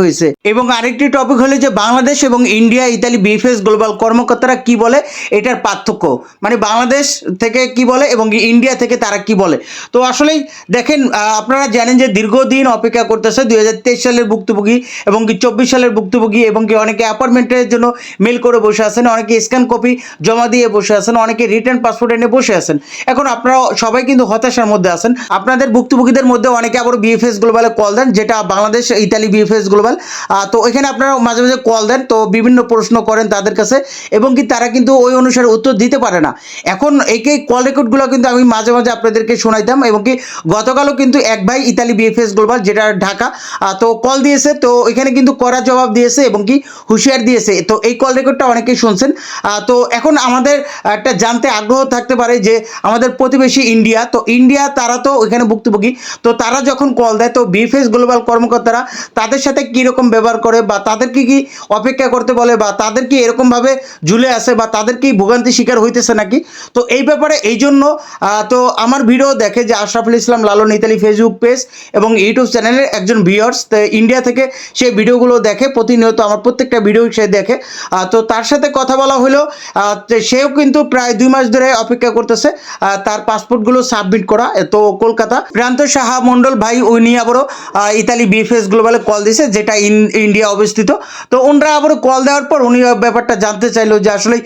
হয়েছে। এবং আরেকটি টপিক হলো যে বাংলাদেশ এবং ইন্ডিয়া, ইতালি বিএফএস গ্লোবাল কর্মকর্তারা কি বলে? এটার পার্থক্য। মানে বাংলাদেশ থেকে কি বলে এবং ইন্ডিয়া থেকে তারা কি বলে? তো আসলেই দেখেন আপনারা জানেন যে দীর্ঘদিন অপেক্ষা করতেছে দুই হাজার তেইশ সালের ভুক্তভোগী এবং কি চব্বিশ সালের ভুক্তভোগী এবং কি অনেকে অ্যাপার্টমেন্টের জন্য মেল করে বসে আছেন, অনেকে স্ক্যান কপি জমা দিয়ে বসে আছেন, অনেকে রিটার্ন পাসপোর্ট এনে বসে আছেন। এখন আপনারা সবাই কিন্তু হতাশার মধ্যে আছেন। আপনাদের ভুক্তভোগীদের মধ্যে অনেকে আবার বিএফএস গ্লোবালে কল দেন, যেটা বাংলাদেশ, ইতালি বিএফএস গ্লোবাল তো এখানে আপনারা মাঝে মাঝে কল দেন, তো বিভিন্ন প্রশ্ন করেন তাদের কাছে, এবং কি তারা কিন্তু ওই অনুসারে উত্তর দিতে পারে না। এখন এই কল রেকর্ডগুলো কিন্তু আমি মাঝে মাঝে আপনাদেরকে শোনাইতাম, এবং কি গতকালও কিন্তু এক ভাই ইতালি বিএফএস গ্লোবাল যেটা ঢাকা তো কল দিয়েছে, তো এখানে কিন্তু কড়া জবাব দিয়েছে, এবং কি হুঁশিয়ার দিয়েছে। তো এই কল রেকর্ডটা অনেকেই শুনছেন। তো এখন আমাদের একটা জানতে আগ্রহ থাকতে পারে যে আমাদের প্রতিবেশী ইন্ডিয়া তো ইন্ডিয়া তারা তো ওইখানে ভুক্তভোগী, তো তারা যখন কল দেয়, তো বিএফএস গ্লোবাল কর্মকর্তারা তাদের সাথে কীরকম ব্যবহার করে বা তাদেরকে কি অপেক্ষা করতে বলে বা তাদের কি এরকমভাবে ঝুলে আসে বা তাদের কি ভোগান্তি শিকার হইতেছে নাকি? তো এই ব্যাপারে এই জন্য তো আমার ভিডিও দেখে যে Ashraful Islam Lalon Italy Facebook page এবং ইউটিউব চ্যানেলের একজন ভিউয়ার্স ইন্ডিয়া থেকে সেই ভিডিওগুলো দেখে, প্রতিনিয়ত আমার প্রত্যেকটা ভিডিও সে দেখে। তো তার সাথে কথা বলা হলো সেও কিন্তু প্রায় দুই মাস ধরে অপেক্ষা করতেছে তার পাসপোর্টগুলো সাবমিট করা তো কলকাতা। প্রান্ত সাহা মণ্ডল ভাই, উনি আবারও ইতালি বিএফএস গ্লোবালে কল দিয়েছে যেটা ইন- ইন্ডিয়া অবস্থিত। তো ওনারা আবারও কল দেওয়ার পর উনি ব্যাপারটা জানতে চাইলো যে আসলে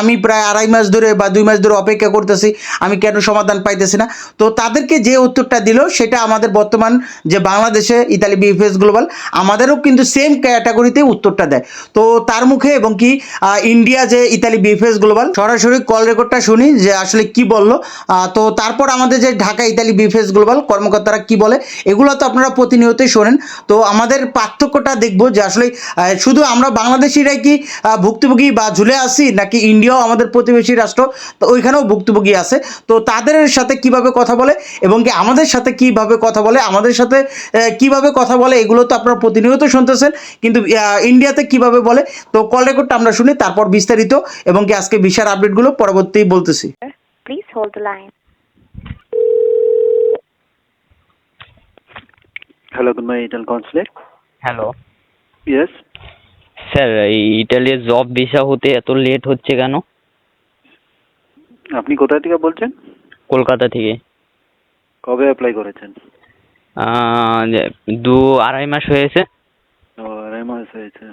আমি প্রায় আড়াই মাস ধরে বা দুই মাস ধরে অপেক্ষা করতেছি, আমি কেন সমাধান পাইতেছি না? তো তাদেরকে যে উত্তরটা দিল, সেটা আমাদের বর্তমান যে বাংলাদেশে, ইতালি বিএফএস গ্লোবাল, আমাদেরও কিন্তু সেম ক্যাটাগরিতে উত্তরটা দেয়। তো তার মুখে এবং কি ইন্ডিয়া যে ইতালি বিএফএস গ্লোবাল, সরাসরি কল রেকর্ডটা শুনি যে আসলে কি বলল। তো তারপর আমাদের যে ঢাকা ইতালি বিএফএস গ্লোবাল কর্মকর্তারা কি বলে, এগুলো তো আপনারা প্রতিনিয়তই শোনেন। তো আমাদের পার্থক্যটা দেখব যে আসলে শুধু আমরা বাংলাদেশিরাই কি ভুক্তভোগী বা ঝুলে আসি নাকি ইন্ডিয়াও আমাদের প্রতিবেশী রাষ্ট্র তো ওইখানেও ভুক্তভোগী আছে তো তাদের সাথে কীভাবে কথা বলে এবং কি আমাদের সাথে কীভাবে কথা বলে আমাদের সাথে কীভাবে কথা বলে এগুলো তো আপনারা প্রতিনিয়ত শুনতেছেন কিন্তু ইন্ডিয়াতে কীভাবে বলে তো কল রেকর্ডটা আমরা শুনি তারপর বিস্তারিত এবং কি আজকে বিশার আপডেটগুলো পরবর্তী বলতেছি line. Hello, good morning, Ital Consulate. Hello yes sir এই ইটালির জব ভিসা হতে এত লেট হচ্ছে কেন? আপনি কোথা থেকে বলছেন? কলকাতা থেকে। কবে অ্যাপ্লাই করেছেন? দু আড়াই মাস হয়েছে। ও আড়াই মাস হয়েছে।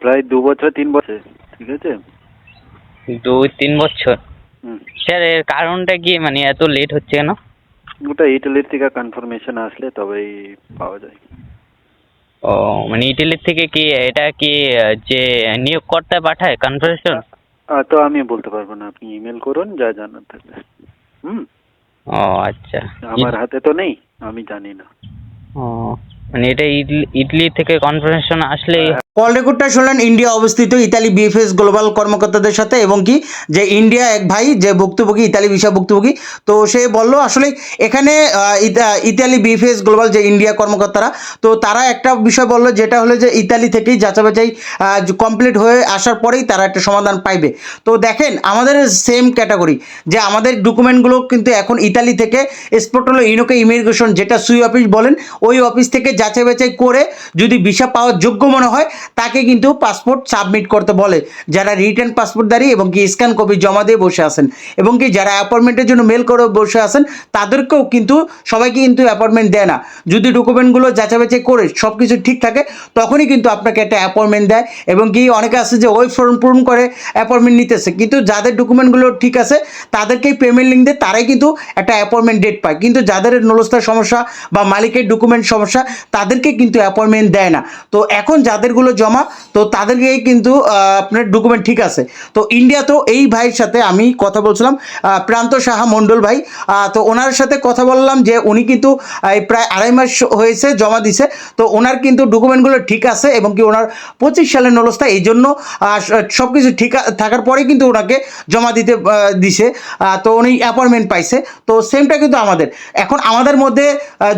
প্রায় দু বছর তিন বছর ঠিক আছে? দুই তিন বছর। হুম। স্যার এর কারণটা কি? মানে এত লেট হচ্ছে কেন? ওটা ইটালির থেকে কনফার্মেশন আসলে তবেই পাওয়া যায়। ও মানে ইটালির থেকে কি এটা কি যে নিয়োগকর্তা পাঠায় কনফারেশন তো আমি বলতে পারব না আপনি ইমেল করুন যা জানার থাকবে হুম? ও আচ্ছা। আমার হাতে তো নেই আমি জানি না। ও মানে এটা ইডলি থেকে কনফারেশন আসলেই কল রেকর্ডটা শুনলেন, ইন্ডিয়া অবস্থিত ইতালি বিএফএস গ্লোবাল কর্মকর্তাদের সাথে এবং কি, যে ইন্ডিয়া এক ভাই, যে ভুক্তভোগী, ইতালি ভিসা ভুক্তভোগী, তো সে বলল, আসলে এখানে ইতা- ইতালি বিএফএস গ্লোবাল যে ইন্ডিয়া কর্মকর্তারা, তো তারা একটা বিষয় বলল, যেটা হলো যে ইতালি থেকেই যাচাই বাছাই কমপ্লিট হয়ে আসার পরেই তারা একটা সমাধান পাইবে। তো দেখেন, আমাদের সেম ক্যাটাগরি যে আমাদের ডকুমেন্টগুলো কিন্তু এখন ইতালি থেকে এক্সপোর্ট হলো ইনোকে ইমিগ্রেশন যেটা সুই অফিস বলেন, ওই অফিস থেকে যাচাই বাছাই করে যদি ভিসা পাওয়ার যোগ্য মনে হয়, তাকে কিন্তু পাসপোর্ট সাবমিট করতে বলে। যারা রিটার্ন পাসপোর্টদারি এবং কি স্ক্যান কপি জমা দিয়ে বসে আছেন এবং কি যারা অ্যাপয়েন্টমেন্টের জন্য মেল করে বসে আছেন, তাদেরকেও কিন্তু সবাইকে কিন্তু অ্যাপয়েন্টমেন্ট দেয় না। যদি ডকুমেন্টগুলো যাচাই বাছাই করে সব কিছু ঠিক থাকে, তখনই কিন্তু আপনাকে একটা অ্যাপয়েন্টমেন্ট দেয় এবং কি অনেকে আছে যে ওই ফর্ম পূরণ করে অ্যাপয়েন্টমেন্ট নিতেছে। কিন্তু যাদের ডকুমেন্টগুলো ঠিক আছে তাদেরকেই পেমেন্ট লিঙ্ক দেয় তারাই কিন্তু একটা অ্যাপয়েন্টমেন্ট ডেট পায়। কিন্তু যাদের নলস্তার সমস্যা বা মালিকের ডকুমেন্ট সমস্যা তাদেরকে কিন্তু অ্যাপয়েন্টমেন্ট দেয় না। তো এখন যাদেরগুলো জমা, তো তাদেরকে কিন্তু আপনার ডকুমেন্ট ঠিক আছে। তো ইন্ডিয়া তো এই ভাইয়ের সাথে আমি কথা বলছিলাম প্রান্ত সাহা মণ্ডল ভাই। তো ওনার সাথে কথা বললাম যে উনি কিন্তু প্রায় আড়াই মাস হয়েছে জমা দিছে। তো ওনার কিন্তু ডকুমেন্টগুলো ঠিক আছে এবং কি ওনার পঁচিশ সালের নলস্থা এই জন্য সব কিছু ঠিক থাকার পরে কিন্তু ওনাকে জমা দিতে দিছে। তো উনি অ্যাপয়েন্টমেন্ট পাইছে। তো সেমটা কিন্তু আমাদের। এখন আমাদের মধ্যে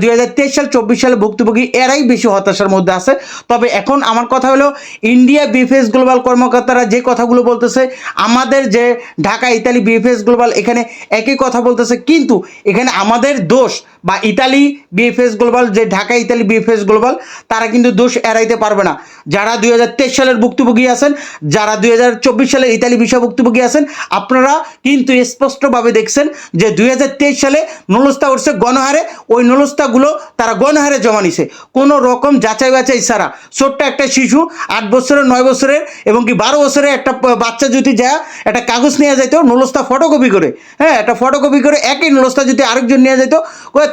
দুই হাজার তেইশ সাল, চব্বিশ সালে ভুক্তভোগী এরাই বেশি হতাশার মধ্যে আছে। তবে এখন আমার কথা হলো ইন্ডিয়া বিএফএস গ্লোবাল কর্মকর্তারা যে কথাগুলো বলতেছে, আমাদের যে ঢাকা, ইতালি বিএফএস গ্লোবাল এখানে একই কথা বলতেছে। কিন্তু এখানে আমাদের দোষ বা ইতালি বিএফএস গ্লোবাল যে ঢাকা ইতালি বিএফএস গ্লোবাল তারা কিন্তু দোষ এড়াইতে পারবে না। যারা দুই হাজার তেইশ সালের ভুক্তভোগী আছেন, যারা দুই হাজার চব্বিশ সালে ইতালি বিষয় ভুক্তভোগী আছেন, আপনারা কিন্তু স্পষ্টভাবে দেখছেন যে দুই হাজার তেইশ সালে নলস্তা উঠছে গণহারে, ওই নলস্তাগুলো তারা গণহারে জমা নিছে। কোনো রকম যাচাই বাছাই ছাড়া। ছোট্ট একটা শিশু, আট বছরের, নয় বছরের, এবং কি বারো বছরের একটা বাচ্চা যদি যায়, একটা কাগজ নিয়ে যেত নলস্তা ফটোকপি করে। হ্যাঁ একটা ফটোকপি করে, একই নলস্তা যদি আরেকজন নিয়ে যেত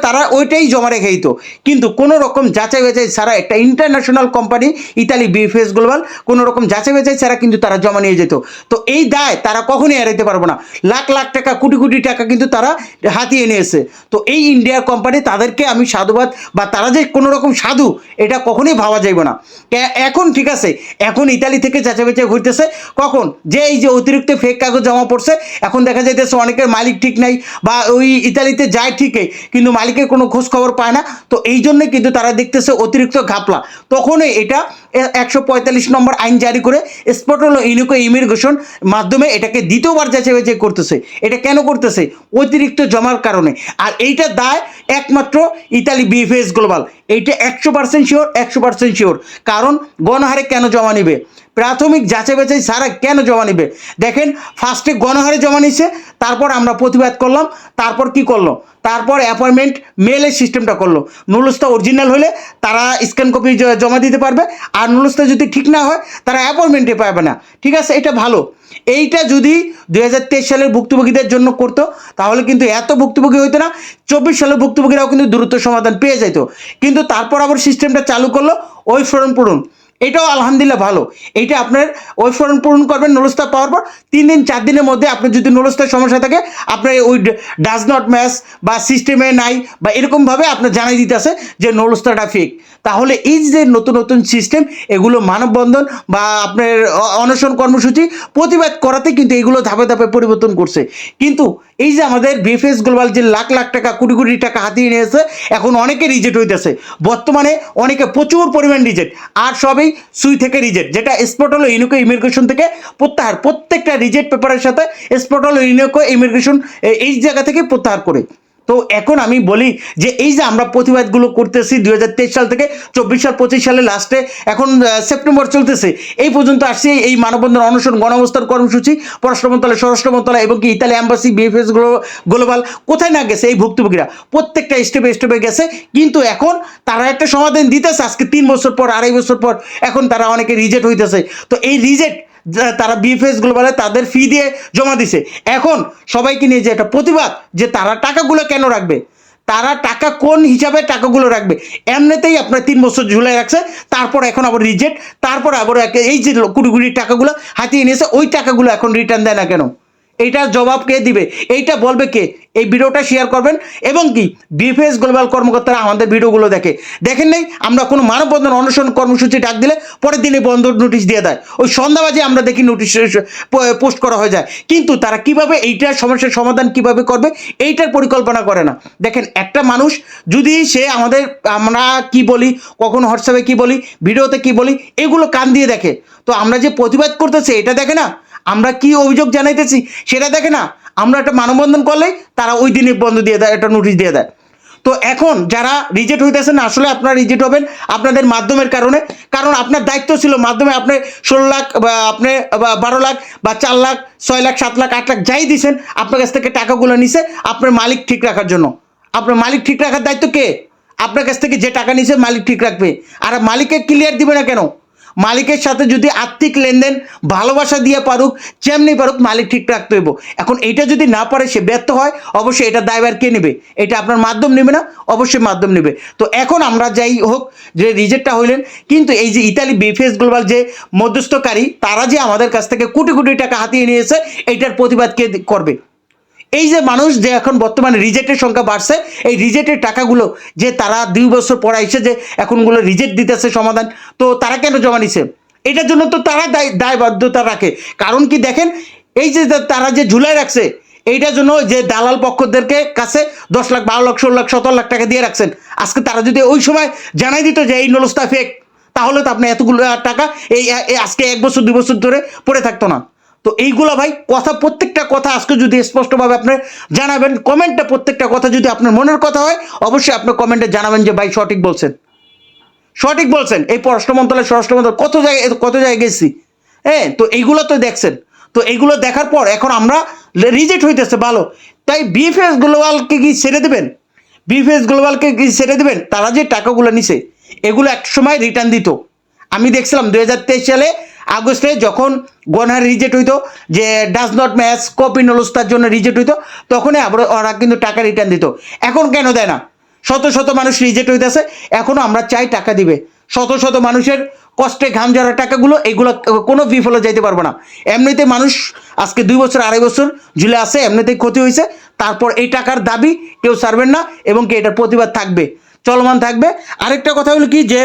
তারা ওইটাই জমা রেখে দিত। কিন্তু কোনো রকম যাচাই বাছাই ছাড়া একটা international company Italy VFS global কোনো রকম যাচাই বাছাই ছাড়া কিন্তু তারা জমা নিয়ে যেত। তো এই দায় তারা কখনোই এড়াইতে পারবে না। লাখ লাখ টাকা, কোটি কোটি টাকা কিন্তু তারা হাতিয়ে নিয়েছে। তো এই ইন্ডিয়ার কোম্পানি তাদেরকে আমি সাধুবাদ বা তারা যে কোনো রকম সাধু, এটা কখনোই ভাবা যাইবে না। এখন ঠিক আছে, এখন ইতালি থেকে যাচাই বাছাই ঘুরতেছে। কখন? যে এই যে অতিরিক্ত ফেক কাগজ জমা পড়ছে, এখন দেখা যাইতেছে অনেকের মালিক ঠিক নাই বা ওই ইতালিতে যায় ঠিকই, কিন্তু মালিকের কোনো খোঁজ খবর পায় না। তো এই জন্য কিন্তু তারা দেখতেছে অতিরিক্ত ঘাপলা। তখনই এটা একশো পঁয়তাল্লিশ নম্বর আইন জারি করে স্পট হলো ইউনিকো ইমিগ্রেশন মাধ্যমে এটাকে দ্বিতীয়বার যাচাই বাছাই করতেছে। এটা কেন করতেছে? অতিরিক্ত জমার কারণে। আর এইটা দায় একমাত্র ইতালি বিএফএস গ্লোবাল এইটা একশো পার্সেন্ট শিওর একশো পার্সেন্ট শিওর কারণ গণহারে কেন জমা নিবে? প্রাথমিক যাচাই বাছাই সারা কেন জমা নিবে? দেখেন ফার্স্টে গণহারে জমা নিছে তারপর আমরা প্রতিবাদ করলাম, তারপর কি করল? তারপর অ্যাপয়েন্টমেন্ট মেলের সিস্টেমটা করল। নুলুস্তা অরিজিনাল হলে তারা স্ক্যান কপি জমা দিতে পারবে, আর নুলুস্তা যদি ঠিক না হয়, তারা অ্যাপয়েন্টমেন্টে পাবে না। ঠিক আছে, এটা ভালো। এইটা যদি দুই হাজার তেইশ সালের ভুক্তভোগীদের জন্য করতো, তাহলে কিন্তু এত ভুক্তভোগী হইতো না, চব্বিশ সালের ভুক্তভোগীরাও কিন্তু দ্রুত সমাধান পেয়ে যেত কিন্তু তারপর আবার সিস্টেমটা চালু করল, ওই ফোরন পূরণ। এটাও আলহামদুলিল্লাহ ভালো। এটা আপনার ওই ফর্ম পূরণ করবেন নলস্তা পাওয়ার পর তিন দিন, চার দিনের মধ্যে আপনার যদি নলস্তার সমস্যা থাকে, আপনার ওই ডাজ নট ম্যাচ বা সিস্টেমে নাই বা এরকমভাবে আপনার জানাই দিতে আছে যে নলস্তাটা ফেক তাহলে এই যে নতুন নতুন সিস্টেম এগুলো মানববন্ধন বা আপনার অনশন কর্মসূচি প্রতিবাদ করাতে কিন্তু এগুলো ধাপে ধাপে পরিবর্তন করছে। কিন্তু এই যে আমাদের বিএফএস গ্লোবাল যে লাখ লাখ টাকা, কোটি কোটি টাকা হাতিয়ে নিয়েছে, এখন অনেকে রিজেক্ট হইতেছে। বর্তমানে অনেকে প্রচুর পরিমাণ রিজেক্ট, আর সবই সুই থেকে রিজেক্ট, যেটা স্পট হলো ইউনিকো ইমিগ্রেশন থেকে প্রত্যাহার। প্রত্যেকটা রিজেক্ট পেপারের সাথে স্পট হলো ইউনিকো ইমিগ্রেশন এই জায়গা থেকে প্রত্যাহার করে। তো এখন আমি বলি যে এই যে আমরা প্রতিবাদগুলো করতেছি দুই হাজার তেইশ সাল থেকে, চব্বিশ সাল, পঁচিশ সালে লাস্টে এখন সেপ্টেম্বর চলতেছে। এই পর্যন্ত আসছে এই মানববন্ধন অনশন গণঅবস্থান কর্মসূচি, পররাষ্ট্র মন্ত্রণালয়, স্বরাষ্ট্র মন্ত্রণালয় এবং কি ইতালি অ্যাম্বাসি বিএফএস গ্লোবাল কোথায় না গেছে এই ভুক্তভোগীরা? প্রত্যেকটা স্টেপে স্টেপে গেছে, কিন্তু এখন তারা একটা সমাধান দিতেছে। আজকে তিন বছর পর, আড়াই বছর পর, এখন তারা অনেকে রিজেক্ট হইতেছে। তো এই রিজেক্ট তারা বিএফএস বলে তাদের ফি দিয়ে জমা দিছে। এখন সবাইকে নিয়ে যে একটা প্রতিবাদ যে তারা টাকাগুলো কেন রাখবে? তারা টাকা কোন হিসাবে টাকাগুলো রাখবে? এমনিতেই আপনার তিন বছর ঝুলে রাখছে, তারপর এখন আবার রিজেক্ট তারপর আবার এই যে কুড়ি কোটি টাকাগুলো হাতিয়ে নিয়েছে, ওই টাকাগুলো এখন রিটার্ন দেয় না কেন? এইটার জবাব কে দিবে? এইটা বলবে কে? এই ভিডিওটা শেয়ার করবেন এবং কি? বিএফএস গ্লোবাল কর্মকর্তারা আমাদের ভিডিওগুলো দেখে। দেখেন নাই? আমরা কোনো মানববন্ধন অনশন কর্মসূচি ডাক দিলে পরের দিনে বন্ধ নোটিশ দিয়ে দেয়। ওই সন্ধ্যাবাজে আমরা দেখি নোটিশ পোস্ট করা হয়ে যায়। কিন্তু তারা কীভাবে এইটার সমস্যার সমাধান কীভাবে করবে, এইটার পরিকল্পনা করে না। দেখেন, একটা মানুষ যদি সে আমাদের, আমরা কি বলি, কখন হোয়াটসঅ্যাপে কি বলি, ভিডিওতে কি বলি, এগুলো কান দিয়ে দেখে। তো আমরা যে প্রতিবাদ করতেছি, এটা দেখে না? আমরা কি অভিযোগ জানাইতেছি সেটা দেখে না। আমরা একটা মানববন্ধন করলে তারা ওই দিনই বন্ধ দিয়ে দেয়, একটা নোটিশ দিয়ে দেয়। তো এখন যারা রিজেক্ট হইতেছেন, আসলে আপনারা রিজেক্ট হবেন আপনাদের মাধ্যমের কারণে। কারণ আপনার দায়িত্ব ছিল মাধ্যমে আপনি ষোলো লাখ বা আপনি বারো লাখ বা চার লাখ, ছয় লাখ, সাত লাখ, আট লাখ যাই দিছেন, আপনার কাছ থেকে টাকাগুলো নিছে আপনার মালিক ঠিক রাখার জন্য। আপনার মালিক ঠিক রাখার দায়িত্ব কে? আপনার কাছ থেকে যে টাকা নিছে মালিক ঠিক রাখবে। আর মালিককে ক্লিয়ার দিবে না কেন? মালিকের সাথে যদি আর্থিক লেনদেন, ভালোবাসা দিয়ে পারুক, যেমনি পারুক মালিক ঠিক রাখতে হইব। এখন এটা যদি না পারে, সে ব্যর্থ হয়, অবশ্যই এটা দায়ভার কে নেবে? এটা আপনার মাধ্যম নেবে না, অবশ্যই মাধ্যম নেবে। তো এখন আমরা যাই হোক, যে রিজেক্টটা হইলেন, কিন্তু এই যে ইতালি বিফেস গ্লোবাল যে মধ্যস্থকারী, তারা যে আমাদের কাছ থেকে কোটি কোটি টাকা হাতিয়ে নিয়েছে, এটার প্রতিবাদ কে করবে? এই যে মানুষ যে এখন বর্তমানে রিজেক্টের সংখ্যা বাড়ছে, এই রিজেক্টের টাকাগুলো যে তারা দুই বছর পর এসে যে এখনগুলো রিজেক্ট দিতেছে সমাধান, তো তারা কেন জমা নিছে? এটার জন্য তো তারা দায়, দায়বদ্ধতা রাখে। কারণ কি দেখেন, এই যে তারা যে ঝুলাই রাখছে, এইটার জন্য যে দালাল পক্ষদেরকে কাছে দশ লাখ, বারো লাখ, ষোলো লাখ, সতেরো লাখ টাকা দিয়ে রাখছেন। আজকে তারা যদি ওই সময় জানাই দিত যে এই নলস্তা ফেক তাহলে তো আপনি এতগুলো টাকা এই এই, আজকে এক বছর, দুই বছর ধরে পড়ে থাকতো না। তো এইগুলো ভাই, কথা প্রত্যেকটা কথা আজকে যদি স্পষ্টভাবে আপনি জানাবেন কমেন্টটা প্রত্যেকটা কথা যদি আপনার মনের কথা হয়, অবশ্যই আপনি কমেন্টে জানাবেন যে ভাই সঠিক বলছেন। সঠিক বলছেন। এই পররাষ্ট্র মন্ত্রণালয়, স্বরাষ্ট্র মন্ত্রণালয়, কত জায়গায় কত জায়গায় গেছি? হ্যাঁ তো এইগুলো তো দেখছেন। তো এইগুলো দেখার পর এখন আমরা রিজেক্ট হইতেছে, ভালো। তাই বিএফএস গ্লোবালকে কি ছেড়ে দেবেন? বিএফএস গ্লোবালকে কি ছেড়ে দেবেন? তারা যে টাকাগুলো নিছে, এগুলো এক সময় রিটার্ন দিত। আমি দেখছিলাম দু হাজার তেইশ সালে আগস্টে যখন গনহার রিজেক্ট হইতো, যে ডাজ নট ম্যাচ কপি নলস্তার জন্য রিজেক্ট হইতো, তখনই আবার ওরা কিন্তু টাকা রিটার্ন দিত। এখন কেন দেয় না? শত শত মানুষ রিজেক্ট হইতেছে এখনও আমরা চাই টাকা দিবে। শত শত মানুষের কষ্টে ঘাম ঝরা টাকাগুলো, এগুলো কোনো বিফলে যাইতে পারব না। এমনিতে মানুষ আজকে দুই বছর, আড়াই বছর ঝুলে আছে, এমনিতেই ক্ষতি হয়েছে তারপর এই টাকার দাবি কেউ ছাড়বেন না এবং কি এটার প্রতিবাদ থাকবে, চলমান থাকবে। আরেকটা কথা হলো কি যে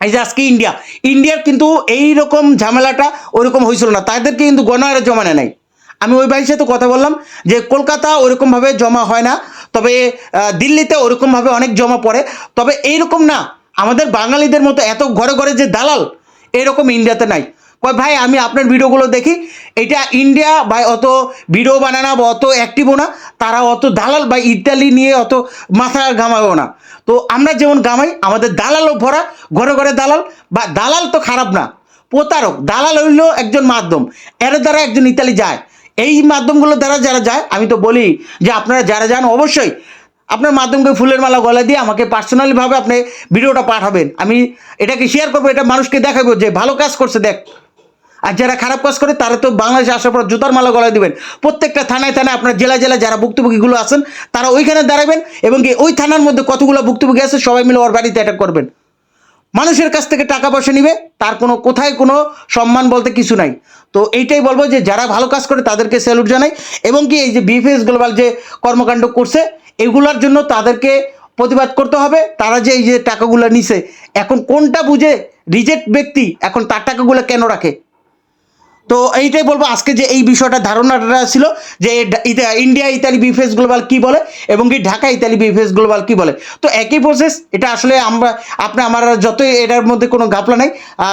এই যে আজকে ইন্ডিয়া ইন্ডিয়ার কিন্তু এই রকম ঝামেলাটা ওইরকম হয়েছিল না। তাদেরকে কিন্তু গণহারে জমানে নাই। আমি ওই ভাইয়ের সাথে কথা বললাম যে, কলকাতা ওরকমভাবে জমা হয় না, তবে দিল্লিতে ওরকমভাবে অনেক জমা পড়ে। তবে এইরকম না, আমাদের বাঙালিদের মতো এত ঘরে ঘরে যে দালাল এরকম ইন্ডিয়াতে নাই। কয়, ভাই, আমি আপনার ভিডিওগুলো দেখি। এটা ইন্ডিয়া বা অত ভিডিও বানানা বা অত অ্যাক্টিভও না। তারা অত দালাল বা ইতালি নিয়ে অত মাথা ঘামাবেও না। তো আমরা যেমন গামাই আমাদের দালালও ভরা, ঘরে ঘরে দালাল। বা দালাল তো খারাপ না, প্রতারক। দালাল হইল একজন মাধ্যম। এর দ্বারা একজন ইতালি যায়। এই মাধ্যমগুলো দ্বারা যারা যায়, আমি তো বলি যে আপনারা যারা যান, অবশ্যই আপনার মাধ্যমকে ফুলের মালা গলায় দিয়ে আমাকে পার্সোনালিভাবে আপনি ভিডিওটা পাঠাবেন। আমি এটাকে শেয়ার করব, এটা মানুষকে দেখাবো যে ভালো কাজ করছে, দেখ। আর যারা খারাপ কাজ করে, তারা তো বাংলাদেশে আসার পর জুতার মালা গলায় দিবেন। প্রত্যেকটা থানায় থানায় আপনার জেলা জেলা যারা ভুক্তভোগীগুলো আছেন, তারা ওইখানে দাঁড়াবেন এবং কি ওই থানার মধ্যে কতগুলো ভুক্তভোগী আছে, সবাই মিলে ওর বাড়িতে অ্যাটাক করবেন। মানুষের কাছ থেকে টাকা পয়সা নিবে, তার কোনো কোথায় কোনো সম্মান বলতে কিছু নাই। তো এইটাই বলব যে, যারা ভালো কাজ করে, তাদেরকে স্যালুট জানাই এবং কি এই যে বিএফএস গ্লোবাল যে কর্মকাণ্ড করছে, এগুলোর জন্য তাদেরকে প্রতিবাদ করতে হবে। তারা যে এই যে টাকাগুলো নিছে, এখন কোনটা বুঝে রিজেক্ট ব্যক্তি এখন তার টাকাগুলো কেন রাখে? তো এইটাই বলব, আজকে যে এই বিষয়টা ধারণাটা ছিল যে ইন্ডিয়া ইতালি বিফেস গ্লোবাল কি বলে এবং কি ঢাকা ইতালি বিফেস গ্লোবাল কি বলে। তো একই প্রসেস এটা আসলে আমরা, আপনি আমার যতই এটার মধ্যে কোনো গাপলা নাই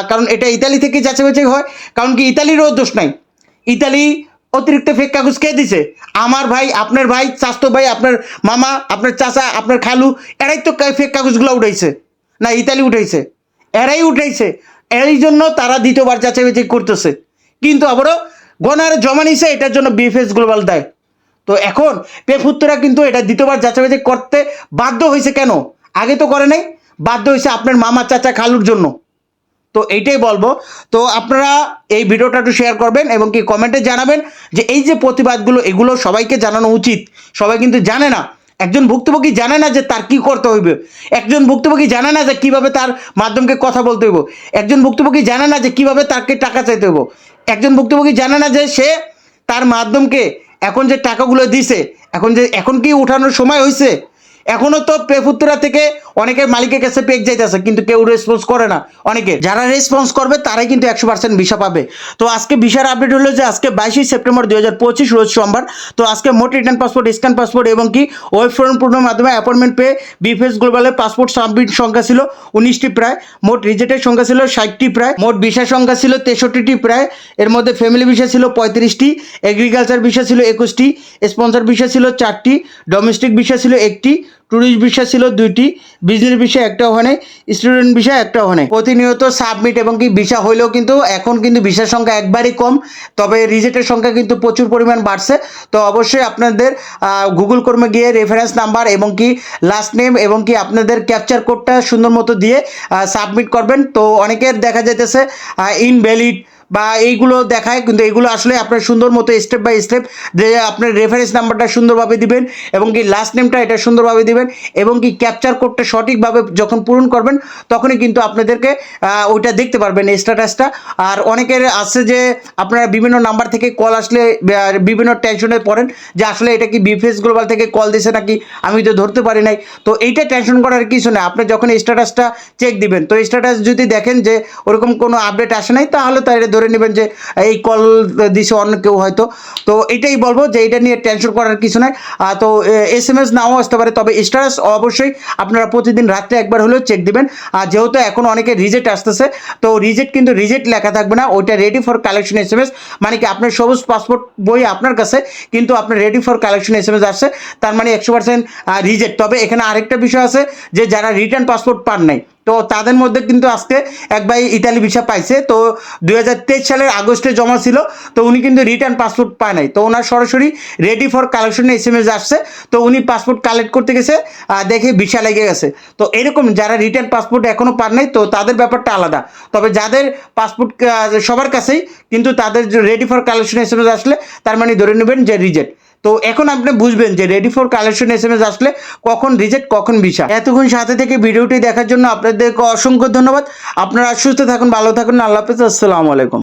কারণ এটা ইতালি থেকে যাচাই বাছাই হয়, কারণ কি ইতালিরও দোষ নাই। ইতালি অতিরিক্ত ফেক কাগজ কে দিছে? আমার ভাই, আপনার ভাই চাস্তো ভাই, আপনার মামা, আপনার চাচা, আপনার খালু, এরাই তো ফেক কাগজগুলো উঠাইছে। না, ইতালি উঠাইছে। এরাই উঠাইছে। এই জন্য তারা দ্বিতীয়বার যাচাই বাছাই করতেছে। কিন্তু আবারও গণার জমা নিছে এটার জন্য বিএফএস গ্লোবাল দেয়। তো এখন পেফুত্তরা কিন্তু এটা দ্বিতীয়বার যাচাই করতে বাধ্য হয়েছে কেন? আগে তো করে নাই, বাধ্য হয়েছে আপনার মামা চাচা খালুর জন্য। তো এইটাই বলব। তো আপনারা এই ভিডিওটা একটু শেয়ার করবেন এবং কি কমেন্টে জানাবেন যে এই যে প্রতিবাদগুলো, এগুলো সবাইকে জানানো উচিত। সবাই কিন্তু জানে না একজন ভুক্তভোগী জানে না যে তার কি করতে হইবে। একজন ভুক্তভোগী জানে না যে কীভাবে তার মাধ্যমকে কথা বলতে হইব। একজন ভুক্তভোগী জানে না যে কীভাবে তাকে টাকা চাইতে হইব। একজন ভুক্তভোগী জানে না যে সে তার মাধ্যমকে এখন যে টাকাগুলো দিছে, এখন যে, এখন কি উঠানোর সময় হয়েছে এখনও তো পেফুত্তরা থেকে অনেকের মালিকের কাছে পেক যাইতেছে, কিন্তু কেউ রেসপন্স করে না। অনেকে, যারা রেসপন্স করবে, তারাই কিন্তু একশো পার্সেন্ট ভিসা পাবে। তো আজকে ভিসার আপডেট হলো যে আজকে বাইশে সেপ্টেম্বর দুই হাজার পঁচিশ, রোজ সোমবার। তো আজকে মোট রিটার্ন পাসপোর্ট স্ক্যান পাসপোর্ট এবং কি ওয়েব ফর্ম পূর্ণের মাধ্যমে অ্যাপয়েন্টমেন্ট পেয়ে বিফেস গ্লোবালের পাসপোর্ট সাবমিট সংখ্যা ছিল উনিশটি প্রায়। মোট রিজেক্টের সংখ্যা ছিল ষাটটি প্রায়। মোট ভিসা সংখ্যা ছিল তেষট্টিটি প্রায়। এর মধ্যে ফ্যামিলি ভিসা ছিল পঁয়ত্রিশটি এগ্রিকালচার ভিসা ছিল একুশটি স্পন্সর ভিসা ছিল চারটি ডোমেস্টিক ভিসা ছিল একটি ট্যুরিস্ট ভিসা ছিল দুইটি বিজনেস ভিসা একটাও হয় নাই স্টুডেন্ট ভিসা একটাও হয় নাই প্রতিনিয়ত সাবমিট এবং কি ভিসা হইলেও কিন্তু এখন কিন্তু ভিসার সংখ্যা একবারই কম, তবে রিজেক্টের সংখ্যা কিন্তু প্রচুর পরিমাণ বাড়ছে। তো অবশ্যই আপনাদের গুগল কর্মে গিয়ে রেফারেন্স নাম্বার এবং কি লাস্ট নেম এবং কি আপনাদের ক্যাপচার কোডটা সুন্দর মতো দিয়ে সাবমিট করবেন। তো অনেকের দেখা যাইতেছে ইনভ্যালিড বা এইগুলো দেখায়, কিন্তু এইগুলো আসলে আপনার সুন্দর মতো স্টেপ বাই স্টেপ যে আপনার রেফারেন্স নাম্বারটা সুন্দরভাবে দিবেন এবং কি লাস্ট নেমটা এটা সুন্দরভাবে দিবেন এবং কি ক্যাপচার কোডটা সঠিকভাবে যখন পূরণ করবেন, তখনই কিন্তু আপনাদেরকে ওইটা দেখতে পারবেন স্ট্যাটাসটা আর অনেকের আছে যে আপনারা বিভিন্ন নাম্বার থেকে কল আসলে বিভিন্ন টেনশনে পড়েন যে আসলে এটা কি বিপিএস গ্লোবাল থেকে কল দিছে নাকি, আমি তো ধরতে পারি নাই। তো এইটা টেনশন করার কিছু না, আপনি যখন স্ট্যাটাসটা চেক দিবেন, তো স্ট্যাটাস যদি দেখেন যে ওরকম কোনো আপডেট আসে নাই, তাহলে তাহলে ধরে নেবেন যে এই কল দিছে অন্য কেউ হয়তো। তো এটাই বলব যে এটা নিয়ে টেনশন করার কিছু নাই। তো এস এম এস নাও আসতে পারে, তবে স্ট্যাটাস অবশ্যই আপনারা প্রতিদিন রাত্রে একবার হলেও চেক দিবেন। আর যেহেতু এখন অনেকে রিজেক্ট আসতেছে, তো রিজেক্ট কিন্তু রিজেক্ট লেখা থাকবে না, ওইটা ready for collection S M S মানে কি আপনার সবুজ পাসপোর্ট বই আপনার কাছে, কিন্তু আপনার ready for collection S M S আসছে, তার মানে একশো পার্সেন্ট রিজেক্ট তবে এখানে আরেকটা বিষয় আছে যে যারা রিটার্ন পাসপোর্ট পান নাই তো তাদের মধ্যে কিন্তু আজকে এক ভাই ইতালি ভিসা পাইছে, তো দুই হাজার তেইশ সালের আগস্টে জমা ছিল, তো উনি কিন্তু রিটার্ন পাসপোর্ট পায় নাই। তো ওনার সরাসরি ready for collection S M আসছে, তো উনি পাসপোর্ট কালেক্ট করতে গেছে দেখে ভিসা লেগে গেছে। তো এরকম যারা রিটার্ন পাসপোর্ট এখনও পান নাই, তো তাদের ব্যাপারটা আলাদা। তবে যাদের পাসপোর্ট সবার কাছেই কিন্তু তাদের ready for collection S M S আসলে, তার মানে ধরে নেবেন যে রিজেক্ট তো এখন আপনি বুঝবেন যে ready for collection S M S আসলে কখন রিজেক্ট কখন ভিসা এতক্ষণ সাথে থেকে ভিডিওটি দেখার জন্য আপনাদেরকে অসংখ্য ধন্যবাদ। আপনারা সুস্থ থাকুন, ভালো থাকুন। আল্লাহ হাফেজ, আসসালামু আলাইকুম।